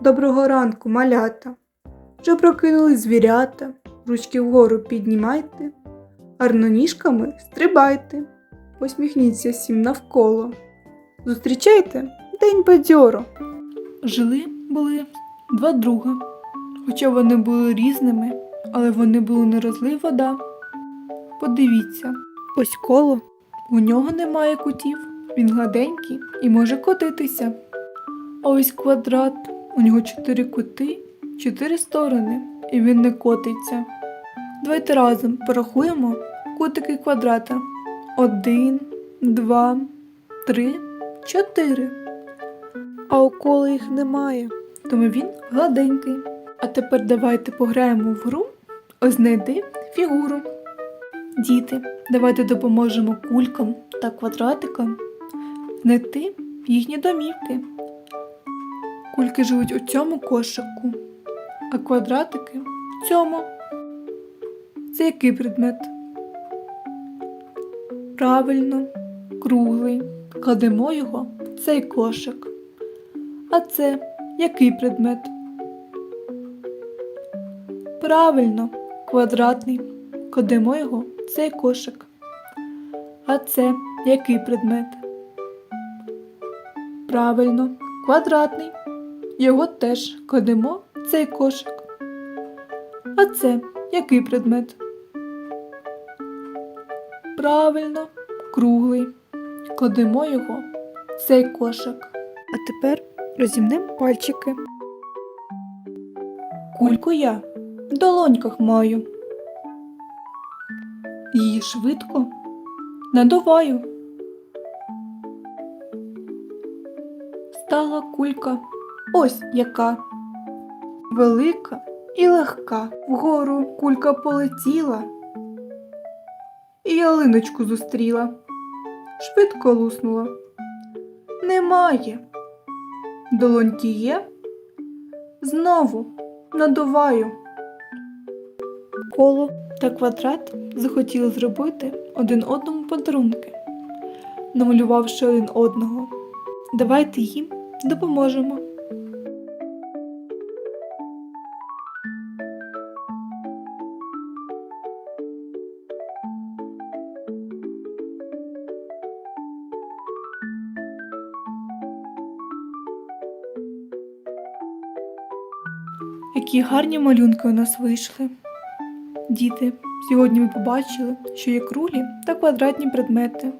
Доброго ранку, малята. Вже прокинули звірята, ручки вгору піднімайте, гарноніжками стрибайте, посміхніться всім навколо. Зустрічайте день бадьоро. Жили були два друга, хоча вони були різними, але вони були не розлив вода. Подивіться, ось коло, у нього немає кутів, він гладенький і може котитися. А ось квадрат, у нього чотири кути, чотири сторони, і він не котиться. Давайте разом порахуємо кутики квадрата. Один, два, три, чотири. А у їх немає, тому він гладенький. А тепер давайте пограємо в гру Ось знайди фігуру. Діти, давайте допоможемо кулькам та квадратикам знайти їхні домівки. Кульки живуть у цьому кошику, а квадратики в цьому. Це який предмет? Правильно, круглий. Кладемо його в цей кошик. А це який предмет? Правильно, квадратний. Кладемо його в цей кошик. А це який предмет? Правильно, квадратний. Його теж кладемо в цей кошик. А це який предмет? Правильно, круглий. Кладемо його в цей кошик. А тепер розімнемо пальчики. Кульку я в долоньках маю. Її швидко надуваю. Стала кулька ось яка. Велика і легка. Вгору кулька полетіла. І ялиночку зустріла. Швидко луснула. Немає. Долоньки є. Знову надуваю. Коло та квадрат захотіли зробити один одному подарунки, намалювавши один одного. Давайте їм допоможемо. Які гарні малюнки у нас вийшли. Діти, сьогодні ви побачили, що є круглі та квадратні предмети.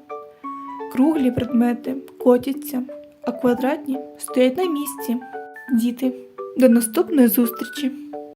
Круглі предмети котяться, а квадратні стоять на місці. Діти, до наступної зустрічі!